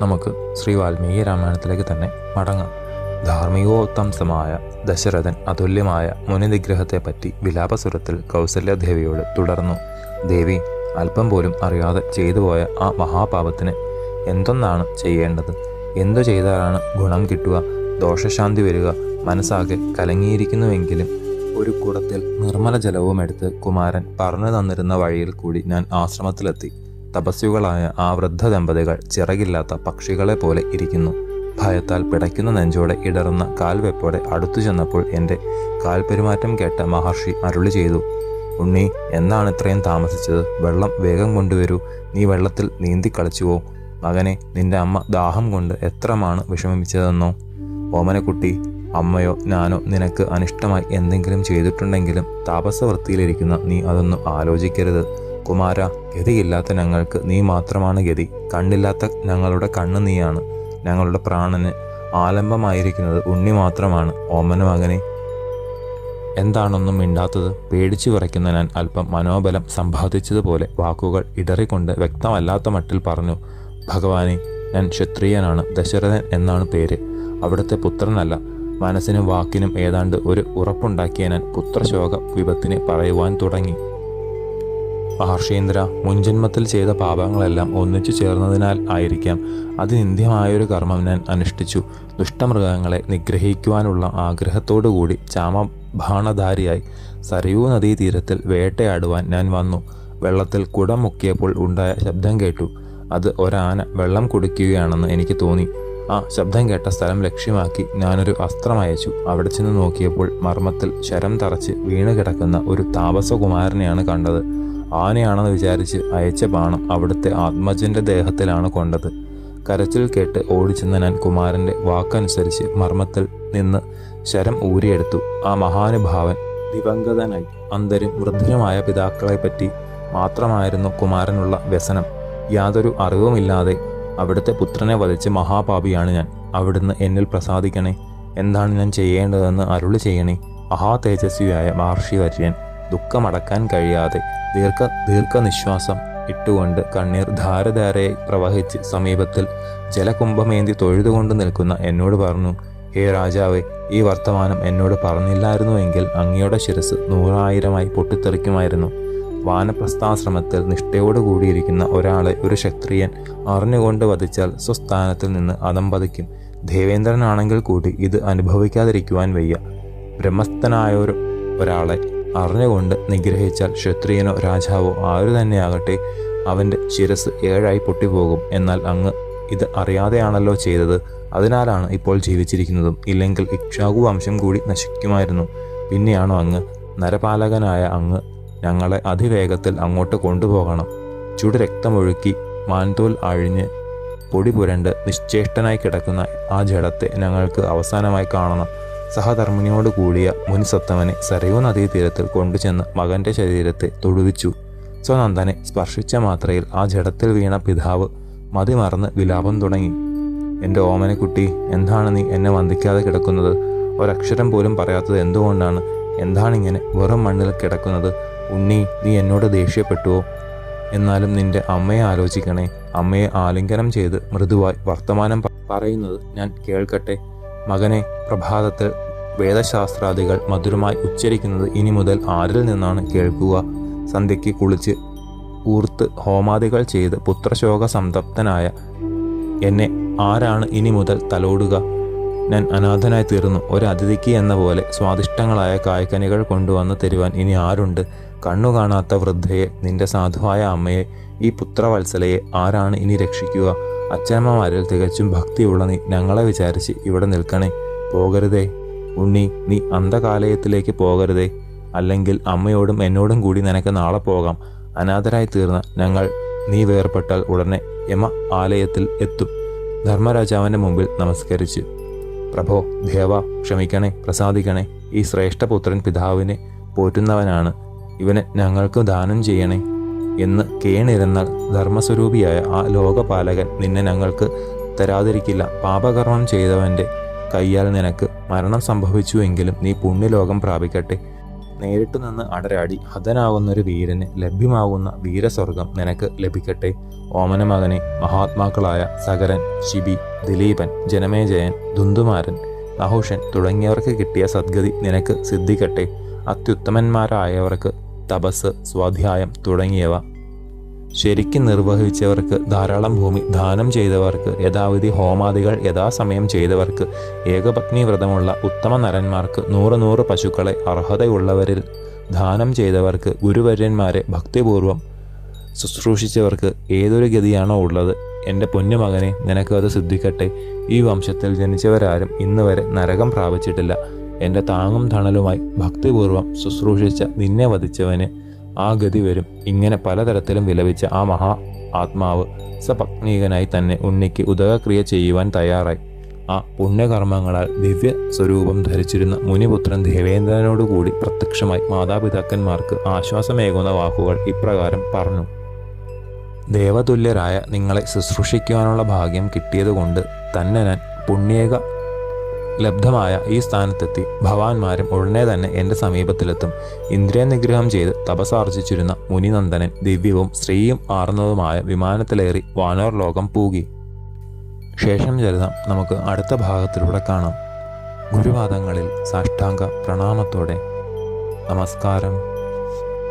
നമുക്ക് ശ്രീ വാൽമീകി രാമായണത്തിലേക്ക് തന്നെ മടങ്ങാം. ധാർമ്മികോത്തംസമായ ദശരഥൻ അതുല്യമായ മുനിനിഗ്രഹത്തെപ്പറ്റി വിലാപസുരത്തിൽ കൗസല്യദേവിയോട് തുടർന്നു. ദേവി അല്പം പോലും അറിയാതെ ചെയ്തു പോയ ആ മഹാപാപത്തിന് എന്തൊന്നാണ് ചെയ്യേണ്ടത്? എന്തു ചെയ്താലാണ് ഗുണം കിട്ടുക? ദോഷശാന്തി വരിക മനസ്സാകെ കലങ്ങിയിരിക്കുന്നുവെങ്കിലും ഒരു കുടത്തിൽ നിർമ്മല ജലവും എടുത്ത് കുമാരൻ പറഞ്ഞു തന്നിരുന്ന വഴിയിൽ കൂടി ഞാൻ ആശ്രമത്തിലെത്തി. തപസ്വികളായ ആ വൃദ്ധ ദമ്പതികൾ ചിറകില്ലാത്ത പക്ഷികളെ പോലെ ഇരിക്കുന്നു. ഭയത്താൽ പിടയ്ക്കുന്ന നെഞ്ചോടെ ഇടറുന്ന കാൽവെപ്പോടെ അടുത്തു ചെന്നപ്പോൾ എന്റെ കാൽപെരുമാറ്റം കേട്ട മഹർഷി അരുളി ചെയ്തു ഉണ്ണി എന്നാണ് ഇത്രയും താമസിച്ചത്? വെള്ളം വേഗം കൊണ്ടുവരൂ. നീ വെള്ളത്തിൽ നീന്തി കളിച്ചുവോ? മകനെ നിന്റെ അമ്മ ദാഹം കൊണ്ട് എത്രമാണ് വിഷമിച്ചതെന്നോ ഓമനക്കുട്ടി അമ്മയോ ഞാനോ നിനക്ക് അനിഷ്ടമായി എന്തെങ്കിലും ചെയ്തിട്ടുണ്ടെങ്കിലും താപസവൃത്തിയിലിരിക്കുന്ന നീ അതൊന്നും ആലോചിക്കരുത്. കുമാര ഗതിയില്ലാത്ത ഞങ്ങൾക്ക് നീ മാത്രമാണ് ഗതി. കണ്ണില്ലാത്ത ഞങ്ങളുടെ കണ്ണ് നീയാണ്. ഞങ്ങളുടെ പ്രാണന് ആലംബമായിരിക്കുന്നത് ഉണ്ണി മാത്രമാണ്. ഓമന മകനെ എന്താണൊന്നും മിണ്ടാത്തത്? പേടിച്ചു വിറയ്ക്കുന്ന ഞാൻ അല്പം മനോബലം സമ്പാദിച്ചതുപോലെ വാക്കുകൾ ഇടറിക്കൊണ്ട് വ്യക്തമല്ലാത്ത മട്ടിൽ പറഞ്ഞു ഭഗവാനെ ഞാൻ ക്ഷത്രിയനാണ്. ദശരഥൻ എന്നാണ് പേര്. അവിടുത്തെ പുത്രനല്ല. മനസ്സിനും വാക്കിനും ഏതാണ്ട് ഒരു ഉറപ്പുണ്ടാക്കിയ ഞാൻ പുത്രശോക വിപത്തിനെ പറയുവാൻ തുടങ്ങി. മഹർഷീന്ദ്ര മുൻജന്മത്തിൽ ചെയ്ത പാപങ്ങളെല്ലാം ഒന്നിച്ചു ചേർന്നതിനാൽ ആയിരിക്കാം. അതിനിന്ദ്യമായൊരു കർമ്മം ഞാൻ അനുഷ്ഠിച്ചു. ദുഷ്ടമൃഗങ്ങളെ നിഗ്രഹിക്കുവാനുള്ള ആഗ്രഹത്തോടുകൂടി ചാമബാണധാരിയായി സരയൂ നദീതീരത്തിൽ വേട്ടയാടുവാൻ ഞാൻ വന്നു. വെള്ളത്തിൽ കുടം മുക്കിയപ്പോൾ ഉണ്ടായ ശബ്ദം കേട്ടു. അത് ഒരാന വെള്ളം കുടിക്കുകയാണെന്ന് എനിക്ക് തോന്നി. ആ ശബ്ദം കേട്ട സ്ഥലം ലക്ഷ്യമാക്കി ഞാനൊരു അസ്ത്രം അയച്ചു. അവിടെ ചെന്ന് നോക്കിയപ്പോൾ മർമ്മത്തിൽ ശരം തറച്ച് വീണ് കിടക്കുന്ന ഒരു താപസകുമാരനെയാണ് കണ്ടത്. ആനയാണെന്ന് വിചാരിച്ച് അയച്ച ബാണം അവിടുത്തെ ആത്മജന്റെ ദേഹത്തിലാണ് കൊണ്ടത്. കരച്ചിൽ കേട്ട് ഓടിച്ചെന്ന ഞാൻ കുമാരന്റെ വാക്കനുസരിച്ച് മർമ്മത്തിൽ നിന്ന് ശരം ഊരിയെടുത്തു. ആ മഹാനുഭാവൻ ദിവംഗതനായി. അന്തരും വൃദ്ധനുമായ പിതാക്കളെപ്പറ്റി മാത്രമായിരുന്നു കുമാരനുള്ള വ്യസനം. യാതൊരു അറിവുമില്ലാതെ അവിടുത്തെ പുത്രനെ വധിച്ച് മഹാപാപിയാണ് ഞാൻ. അവിടുന്ന് എന്നിൽ പ്രസാദിക്കണേ. എന്താണ് ഞാൻ ചെയ്യേണ്ടതെന്ന് അരുളി ചെയ്യണേ. മഹാ തേജസ്വിയായ മഹർഷി വര്യൻ. ദുഃഖമടക്കാൻ കഴിയാതെ ദീർഘ ദീർഘനിശ്വാസം ഇട്ടുകൊണ്ട് കണ്ണീർ ധാരധാരയായി പ്രവഹിച്ച് സമീപത്തിൽ ജലകുംഭമേന്തി തൊഴുതുകൊണ്ട് നിൽക്കുന്ന എന്നോട് പറഞ്ഞു ഹേ രാജാവേ ഈ വർത്തമാനം എന്നോട് പറഞ്ഞില്ലായിരുന്നുവെങ്കിൽ അങ്ങയുടെ ശിരസ് നൂറായിരമായി പൊട്ടിത്തെറിക്കുമായിരുന്നു. വാനപ്രസ്ഥാശ്രമത്തിൽ നിഷ്ഠയോട് കൂടിയിരിക്കുന്ന ഒരാളെ ഒരു ക്ഷത്രിയൻ അറിഞ്ഞുകൊണ്ട് വധിച്ചാൽ സ്വസ്ഥാനത്തിൽ നിന്ന് അതം പതിക്കും. ദേവേന്ദ്രനാണെങ്കിൽ കൂടി ഇത് അനുഭവിക്കാതിരിക്കുവാൻ വയ്യ. ബ്രഹ്മസ്ഥനായൊരു ഒരാളെ അറിഞ്ഞുകൊണ്ട് നിഗ്രഹിച്ചാൽ ക്ഷത്രിയനോ രാജാവോ ആരു തന്നെയാകട്ടെ അവന്റെ ശിരസ് ഏഴായി പൊട്ടിപ്പോകും. എന്നാൽ അങ്ങ് ഇത് അറിയാതെയാണല്ലോ ചെയ്തത്. അതിനാലാണ് ഇപ്പോൾ ജീവിച്ചിരിക്കുന്നതും. ഇല്ലെങ്കിൽ ഇക്ഷാകു വംശം കൂടി നശിക്കുമായിരുന്നു. പിന്നെയാണോ അങ്ങ് നരപാലകനായ അങ്ങ് ഞങ്ങളെ അതിവേഗത്തിൽ അങ്ങോട്ട് കൊണ്ടുപോകണം. ചുടു രക്തമൊഴുക്കി മാൻതോൽ അഴിഞ്ഞ് പൊടി പുരണ്ട് നിശ്ചേഷ്ടനായി കിടക്കുന്ന ആ ജഡത്തെ ഞങ്ങൾക്ക് അവസാനമായി കാണണം. സഹധർമ്മിണിയോട് കൂടിയ മുനിസത്തമനെ സരയൂ നദീതീരത്തിൽ കൊണ്ടുചെന്ന് മകന്റെ ശരീരത്തെ തൊടുവിച്ചു. സ്വനന്ദനെ സ്പർശിച്ച മാത്രയിൽ ആ ജഡത്തിൽ വീണ പിതാവ് മതിമറന്ന് വിലാപം തുടങ്ങി. എന്റെ ഓമനക്കുട്ടി എന്താണ് നീ എന്നെ വന്ദിക്കാതെ കിടക്കുന്നത്? ഒരക്ഷരം പോലും പറയാത്തത് എന്തുകൊണ്ടാണ്? എന്താണിങ്ങനെ വെറും മണ്ണിൽ കിടക്കുന്നത്? ഉണ്ണി നീ എന്നോട് ദേഷ്യപ്പെട്ടുവോ? എന്നാലും നിന്റെ അമ്മയെ ആലോചിക്കണേ. അമ്മയെ ആലിംഗനം ചെയ്ത് മൃദുവായി വർത്തമാനം പറയുന്നത് ഞാൻ കേൾക്കട്ടെ. മകനെ പ്രഭാതത്തിൽ വേദശാസ്ത്രാദികൾ മധുരമായി ഉച്ചരിക്കുന്നത് ഇനി മുതൽ ആരിൽ നിന്നാണ് കേൾക്കുക. സന്ധ്യയ്ക്ക് കുളിച്ച് ഊർത്ത് ഹോമാദികൾ ചെയ്ത് പുത്രശോക സംതപ്തനായ എന്നെ ആരാണ് ഇനി മുതൽ തലോടുക? ഞാൻ അനാഥനായി തീർന്നു. ഒരു അതിഥിക്ക് എന്ന പോലെ സ്വാദിഷ്ടങ്ങളായ കായ്ക്കനികൾ കൊണ്ടുവന്ന് തരുവാൻ ഇനി ആരുണ്ട്? കണ്ണു കാണാത്ത വൃദ്ധയെ നിന്റെ സാധുവായ അമ്മയെ ഈ പുത്രവത്സലയെ ആരാണ് ഇനി രക്ഷിക്കുക? അച്ഛനമ്മമാരിൽ തികച്ചും ഭക്തിയുള്ള നീ ഞങ്ങളെ വിചാരിച്ച് ഇവിടെ നിൽക്കണേ. പോകരുതേ. ഉണ്ണി നീ അന്ധകാലയത്തിലേക്ക് പോകരുതേ. അല്ലെങ്കിൽ അമ്മയോടും എന്നോടും കൂടി നിനക്ക് നാളെ പോകാം. അനാഥരായി തീർന്ന ഞങ്ങൾ നീ വേർപെട്ടാൽ ഉടനെ യമ ആലയത്തിൽ എത്തും. ധർമ്മരാജാവിന്റെ മുമ്പിൽ നമസ്കരിച്ച്. പ്രഭോ ദേവ ക്ഷമിക്കണേ പ്രസാദിക്കണേ. ഈ ശ്രേഷ്ഠപുത്രൻ പിതാവിനെ പോറ്റുന്നവനാണ്. ഇവനെ ഞങ്ങൾക്ക് ദാനം ചെയ്യണേ. എന്ന് കേണിരുന്നാൽ ധർമ്മസ്വരൂപിയായ ആ ലോകപാലകൻ നിന്നെ ഞങ്ങൾക്ക് തരാതിരിക്കില്ല. പാപകർമ്മം ചെയ്തവന്റെ കയ്യാൽ നിനക്ക് മരണം സംഭവിച്ചുവെങ്കിലും നീ പുണ്യലോകം പ്രാപിക്കട്ടെ. നേരിട്ടു നിന്ന് അടരാടി ഹതനാകുന്നൊരു വീരന് ലഭ്യമാവുന്ന വീരസ്വർഗം നിനക്ക് ലഭിക്കട്ടെ. ഓമന മകനെ മഹാത്മാക്കളായ സകരൻ ശിബി ദിലീപൻ ജനമേജയൻ ദുന്ദുമാരൻ നഹുഷൻ തുടങ്ങിയവർക്ക് കിട്ടിയ സദ്ഗതി നിനക്ക് സിദ്ധിക്കട്ടെ. അത്യുത്തമന്മാരായവർക്ക് തപസ് സ്വാധ്യായം തുടങ്ങിയവ ശരിക്കും നിർവഹിച്ചവർക്ക് ധാരാളം ഭൂമി ദാനം ചെയ്തവർക്ക് യഥാവിധി ഹോമാദികൾ യഥാസമയം ചെയ്തവർക്ക് ഏകപത്നി വ്രതമുള്ള ഉത്തമ നരന്മാർക്ക് നൂറ് നൂറ് പശുക്കളെ അർഹതയുള്ളവരിൽ ദാനം ചെയ്തവർക്ക് ഗുരുവര്യന്മാരെ ഭക്തിപൂർവം ശുശ്രൂഷിച്ചവർക്ക് ഏതൊരു ഗതിയാണോ ഉള്ളത് എന്റെ പൊന്നുമകനെ നിനക്ക് അത് സിദ്ധിക്കട്ടെ. ഈ വംശത്തിൽ ജനിച്ചവരാരും ഇന്ന് വരെ നരകം പ്രാപിച്ചിട്ടില്ല. എന്റെ താങ്ങും തണലുമായി ഭക്തിപൂർവം ശുശ്രൂഷിച്ച നിന്നെ വധിച്ചവന് ആ ഗതി വരും. ഇങ്ങനെ പലതരത്തിലും വിലപിച്ച ആ മഹാ ആത്മാവ് സപത്നീകനായി തന്നെ ഉണ്ണിക്ക് ഉദകക്രിയ ചെയ്യുവാൻ തയ്യാറായി. ആ പുണ്യകർമ്മങ്ങളാൽ ദിവ്യ സ്വരൂപം ധരിച്ചിരുന്ന മുനിപുത്രൻ ദേവേന്ദ്രനോടുകൂടി പ്രത്യക്ഷമായി മാതാപിതാക്കന്മാർക്ക് ആശ്വാസമേകുന്ന വാക്കുകൾ ഇപ്രകാരം പറഞ്ഞു. ദേവതുല്യരായ നിങ്ങളെ ശുശ്രൂഷിക്കുവാനുള്ള ഭാഗ്യം കിട്ടിയതുകൊണ്ട് തന്നെ ഞാൻ പുണ്യേക ലബ്ധമായ ഈ സ്ഥാനത്തെത്തി ഭവാന്മാരും ഉടനെ തന്നെ എന്റെ സമീപത്തിലെത്തും. ഇന്ദ്രിയ നിഗ്രഹം ചെയ്ത് തപസാർജിച്ചിരുന്ന മുനിനന്ദനൻ ദിവ്യവും സ്ത്രീയും ആർന്നതുമായ വിമാനത്തിലേറി വാനോർ ലോകം പൂകി. ശേഷം ചരിതം നമുക്ക് അടുത്ത ഭാഗത്തിലൂടെ കാണാം. ഗുരുവാദങ്ങളിൽ സാഷ്ടാംഗ പ്രണാമത്തോടെ. നമസ്കാരം.